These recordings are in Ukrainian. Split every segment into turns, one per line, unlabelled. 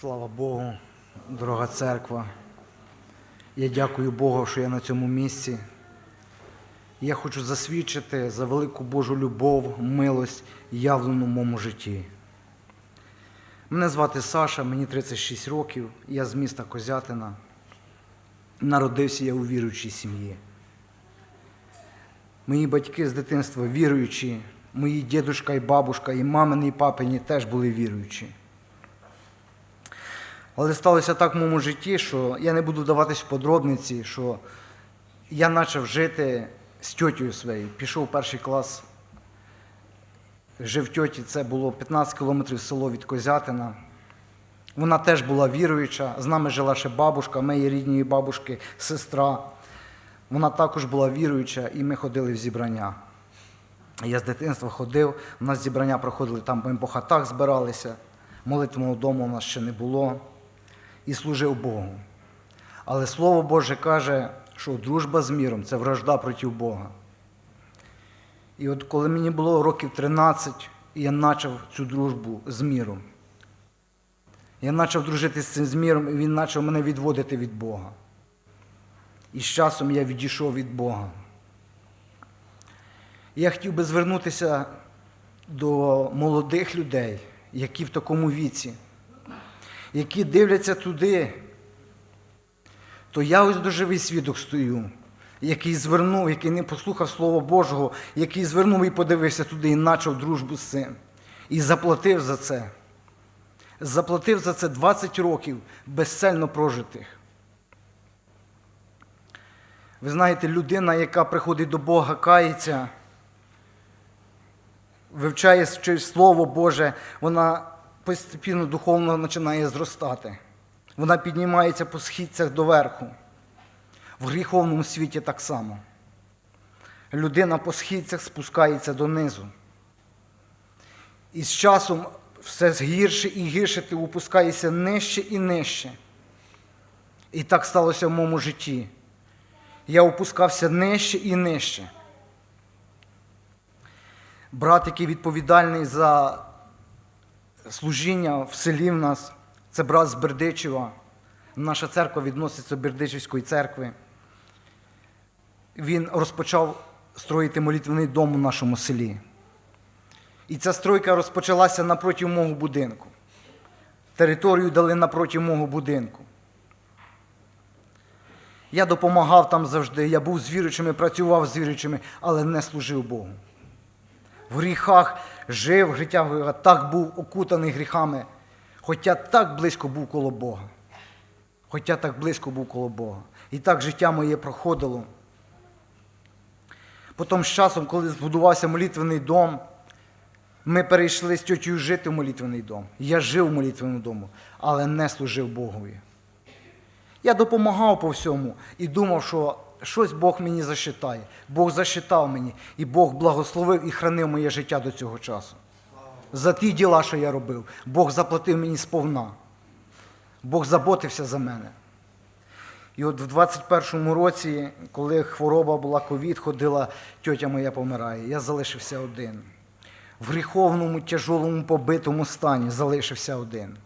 Слава Богу, дорога церква. Я дякую Богу, що я на цьому місці. Я хочу засвідчити за велику Божу любов, милость, явлену в моєму житті. Мене звати Саша, мені 36 років, я з міста Козятина. Народився я у віруючій сім'ї. Мої батьки з дитинства віруючі, мої дідушка і бабушка, і мамини, і папині теж були віруючі. Але сталося так в моєму житті, що я не буду вдаватись в подробниці, що я почав жити з тьотєю своєю. Пішов в перший клас, жив в тьоті, це було 15 кілометрів село від Козятина. Вона теж була віруюча, з нами жила ще бабушка, моєї рідної бабушки, сестра. Вона також була віруюча, і ми ходили в зібрання. Я з дитинства ходив, у нас зібрання проходили там, ми по хатах збиралися, молитвеного дому у нас ще не було і служив Богу. Але Слово Боже каже, що дружба з міром це вражда проти Бога. І от коли мені було років 13, я почав цю дружбу з міром. Я почав дружити з цим з міром, і він почав мене відводити від Бога. І з часом я відійшов від Бога. Я хотів би звернутися до молодих людей, які в такому віці, які дивляться туди, то я ось доживий свідок стою, який звернув, який не послухав Слова Божого, який звернув і подивився туди і почав дружбу з цим. І заплатив за це. Заплатив за це 20 років безцельно прожитих. Ви знаєте, людина, яка приходить до Бога, кається, вивчає Слово Боже, вона постійно духовно починає зростати. Вона піднімається по східцях доверху. В гріховному світі так само. Людина по східцях спускається донизу. І з часом все гірше і гірше ти опускаєшся нижче і нижче. І так сталося в моєму житті. Я опускався нижче і нижче. Брат, який відповідальний за служіння в селі в нас, це брат з Бердичева. Наша церква відноситься до Бердичівської церкви. Він розпочав строїти молитвений дом у нашому селі. І ця стройка розпочалася напроти мого будинку. Територію дали напроти мого будинку. Я допомагав там завжди, я був з віруючими, працював з віруючими, але не служив Богу. В гріхах жив, життя так був окутаний гріхами, хоча так близько був коло Бога. Хоча так близько був коло Бога. І так життя моє проходило. Потім з часом, коли збудувався молитвений дом, ми перейшли з тьотю жити в молитвений дом. Я жив у молитвеному дому, але не служив Богові. Я допомагав по всьому і думав, що щось Бог мені засчитає. Бог засчитав мені, і Бог благословив і хранив моє життя до цього часу. За ті діла, що я робив, Бог заплатив мені сповна. Бог заботився за мене. І от в 21-му році, коли хвороба була ковід, ходила, тьотя моя помирає, я залишився один. В гріховному, тяжолому, побитому стані залишився один.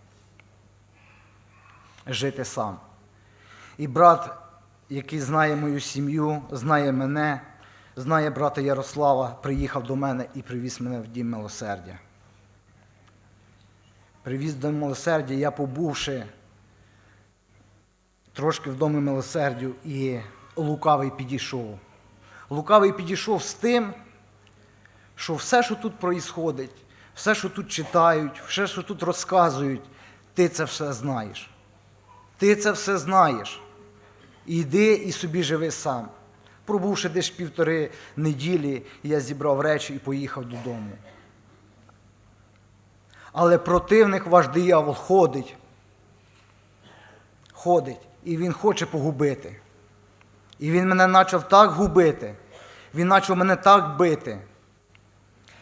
Жити сам. І брат, який знає мою сім'ю, знає мене, знає брата Ярослава, приїхав до мене і привіз мене в дім милосердя. Привіз до милосердя, я побувши трошки в домі милосердю, і лукавий підійшов. Лукавий підійшов з тим, що все, що тут проїсходить, все, що тут читають, все, що тут розказують, ти це все знаєш. Ти це все знаєш. Іди і собі живи сам. Пробувши десь півтори неділі, я зібрав речі і поїхав додому. Але противник ваш диявол ходить. Ходить. І він хоче погубити. І він мене почав так губити. Він почав мене так бити.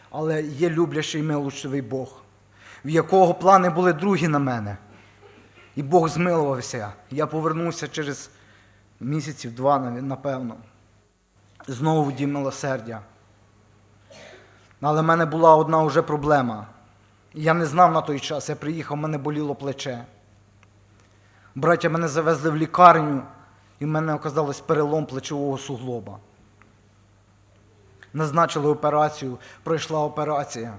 Але є люблячий милостивий Бог, в якого плани були другі на мене. І Бог змилувався. Я повернувся через місяців два, напевно. Знову в дім милосердя. Але в мене була одна вже проблема. Я не знав на той час, я приїхав, мене боліло плече. Браття мене завезли в лікарню, і в мене оказалось перелом плечового суглоба. Назначили операцію, пройшла операція.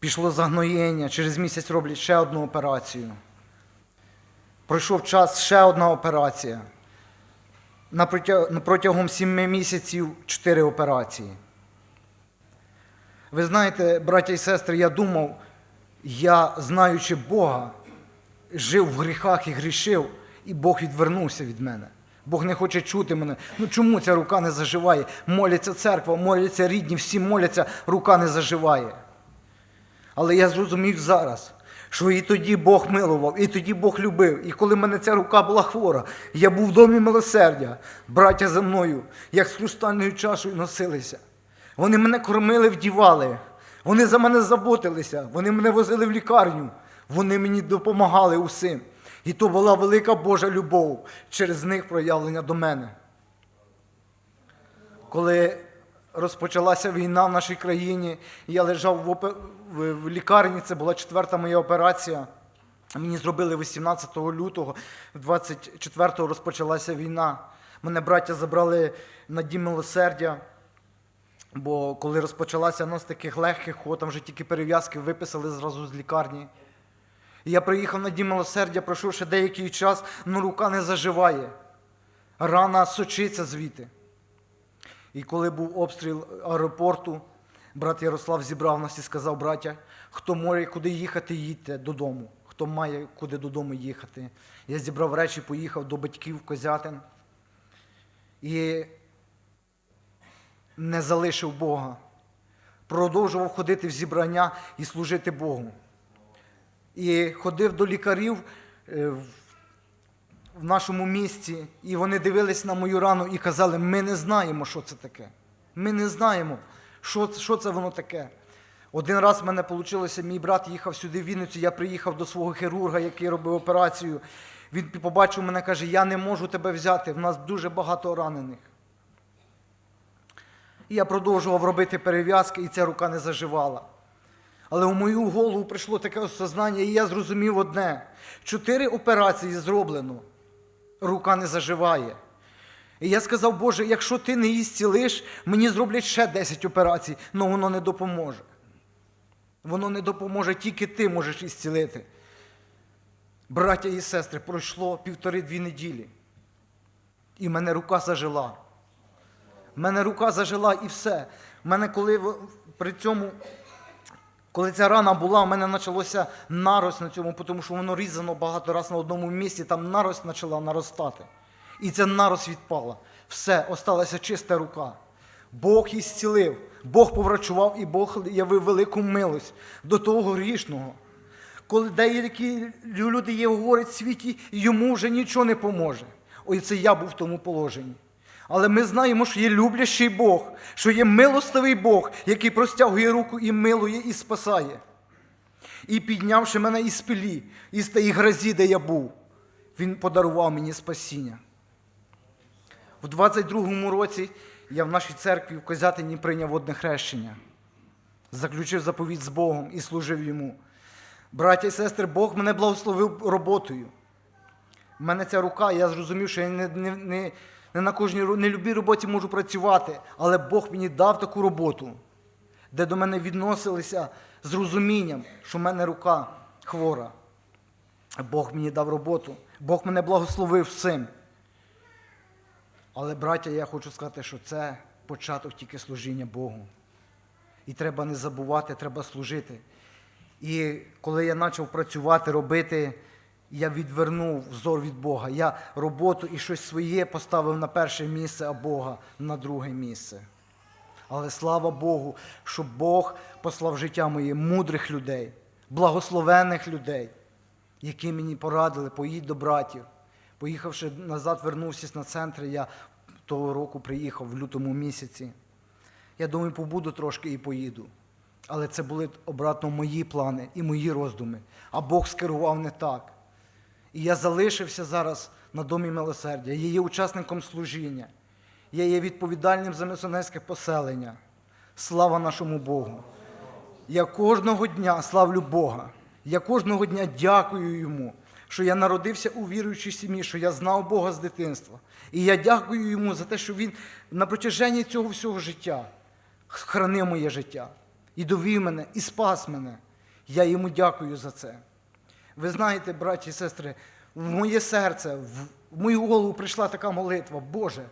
Пішло загноєння, через місяць роблять ще одну операцію. Пройшов час ще одна операція. Протягом сіми місяців чотири операції. Ви знаєте, браття і сестри, я думав, я, знаючи Бога, жив в гріхах і грішив, і Бог відвернувся від мене. Бог не хоче чути мене. Ну чому ця рука не заживає? Моляться церква, моляться рідні, всі моляться, рука не заживає. Але я зрозумів зараз, що і тоді Бог милував, і тоді Бог любив. І коли мене ця рука була хвора, я був в домі милосердя, браття за мною, як з хрустальною чашею носилися. Вони мене кормили, вдівали, вони за мене заботилися, вони мене возили в лікарню, вони мені допомагали усім. І то була велика Божа любов через них проявлення до мене. Коли розпочалася війна в нашій країні, я лежав в, опе- в- лікарні, це була четверта моя операція. Мені зробили 18 лютого, 24-го розпочалася війна. Мене браття забрали на дім милосердя. Бо коли розпочалася одна з таких легких, о, там вже тільки перев'язки виписали зразу з лікарні. Я приїхав на дім милосердя, пройшов ще деякий час, але рука не заживає. Рана сочиться звідти. І коли був обстріл аеропорту, брат Ярослав зібрав нас і сказав, браття, хто може куди їхати, їдьте додому. Хто має куди додому їхати. Я зібрав речі, поїхав до батьків Козятин. І не залишив Бога. Продовжував ходити в зібрання і служити Богу. І ходив до лікарів е, в- в нашому місті, і вони дивились на мою рану і казали: ми не знаємо, що це таке. Ми не знаємо, що, що це воно таке. Один раз в мене вийшло, мій брат їхав сюди в Вінницю, я приїхав до свого хірурга, який робив операцію. Він побачив мене, каже, я не можу тебе взяти, в нас дуже багато ранених. І я продовжував робити перев'язки, і ця рука не заживала. Але у мою голову прийшло таке осознання, і я зрозумів одне: чотири операції зроблено, рука не заживає. І я сказав, Боже, якщо ти не її зцілиш, мені зроблять ще 10 операцій, але воно не допоможе. Воно не допоможе, тільки ти можеш ісцілити. Браття і сестри, пройшло півтори-дві неділі. І мене рука зажила. Мене рука зажила і все. Мене коли при цьому, коли ця рана була, у мене почалося нарость на цьому, тому що воно різано багато разів на одному місці, там нарость почала наростати. І ця нарость відпала. Все, осталася чиста рука. Бог її зцілив, Бог поврачував і Бог явив велику милость до того грішного. Коли деякі люди є, говорять в світі, йому вже нічого не поможе. Ой, це я був в тому положенні. Але ми знаємо, що є люблящий Бог, що є милостивий Бог, який простягує руку і милує, і спасає. І піднявши мене із пилі, із тієї грозі, де я був, він подарував мені спасіння. У 22-му році я в нашій церкві в Козятині прийняв водне хрещення, заключив заповідь з Богом і служив йому. Браття і сестри, Бог мене благословив роботою. У мене ця рука, я зрозумів, що я не, не, не, не на кожній не любій роботі можу працювати, але Бог мені дав таку роботу, де до мене відносилися з розумінням, що в мене рука хвора. Бог мені дав роботу, Бог мене благословив всім. Але, браття, я хочу сказати, що це початок тільки служіння Богу. І треба не забувати, треба служити. І коли я почав працювати, робити, я відвернув взор від Бога. Я роботу і щось своє поставив на перше місце, а Бога на друге місце. Але слава Богу, що Бог послав життя моє мудрих людей, благословених людей, які мені порадили, поїдь до братів. Поїхавши назад, вернувся на центр, я того року приїхав в лютому місяці. Я думаю, побуду трошки і поїду. Але це були обратно мої плани і мої роздуми. А Бог скерував не так. І я залишився зараз на домі милосердя. Я є учасником служіння. Я є відповідальним за місіонерське поселення. Слава нашому Богу. Я кожного дня славлю Бога. Я кожного дня дякую Йому, що я народився у віруючій сім'ї, що я знав Бога з дитинства. І я дякую йому за те, що він на протяженні цього всього життя хранив моє життя і довів мене, і спас мене. Я йому дякую за це. Ви знаєте, браті і сестри, в моє серце, в мою голову прийшла така молитва, Боже,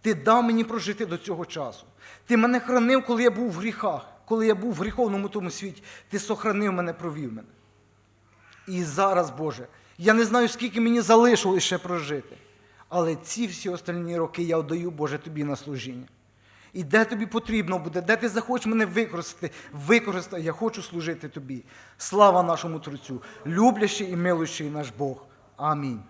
ти дав мені прожити до цього часу. Ти мене хранив, коли я був в гріхах, коли я був в гріховному тому світі. Ти сохранив мене, провів мене. І зараз, Боже, я не знаю, скільки мені залишилось ще прожити. Але ці всі остальні роки я віддаю, Боже, тобі на служіння. І де тобі потрібно буде, де ти захочеш мене використати, використай, я хочу служити тобі. Слава нашому Творцю, люблящий і милуючий наш Бог. Амінь.